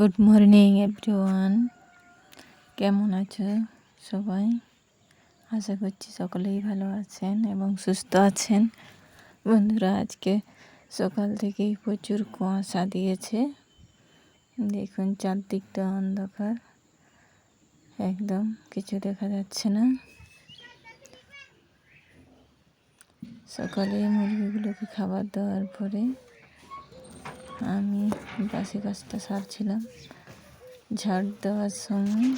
Good morning everyone কেমন আছো সবাই? আশা করছি সকলেই ভালো আছেন এবং সুস্থ আছেন। বন্ধুরা, আজকে সকাল থেকেই প্রচুর কুয়াশা দিয়েছে। দেখুন, চারদিকটা অন্ধকার। একদম কিছু দেখা যাচ্ছে না। সকালে মুরগিগুলোকে খাবার দেওয়ার পরে আমি বাসি গাছটা সারছিলাম। ঝাড় দেওয়ার সময়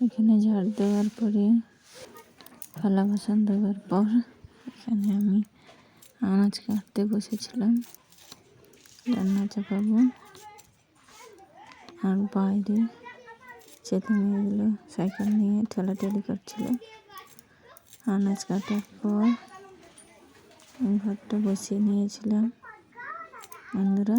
এখানে ঝাড় দেওয়ার পরে, থালা বাসন দেওয়ার পর, এখানে আমি আনাজ কাটতে বসেছিলাম। রান্না চাপাবো। আর বাইরে ছেলে মেয়েগুলো সাইকেল নিয়ে ঠেলাঠেলি করছিল। আনাজ কাটার পর ঘরটা বসিয়ে নিয়েছিলাম। বন্ধুরা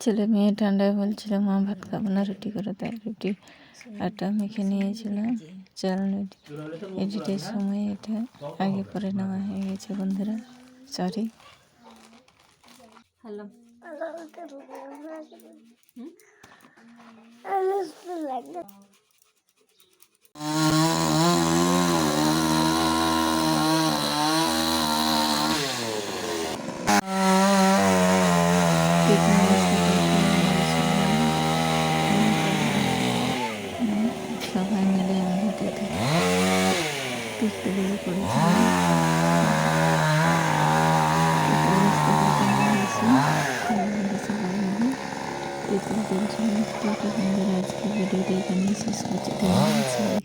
ছেলে মেয়ে ঠান্ডায় বলছিল মা ভাত খাব না রুটি করে তাই রুটি। আটা মেখে নিয়েছিলাম চাল এডিটের সময় এটা আগে পরে নেওয়া হয়ে গেছে বন্ধুরা। সরি হ্যালো সবাই মিলে আমরা দেখে পিকতে বেরিয়ে পড়েছিলাম আজকে ভিডিওটা এখানে শেষ করছি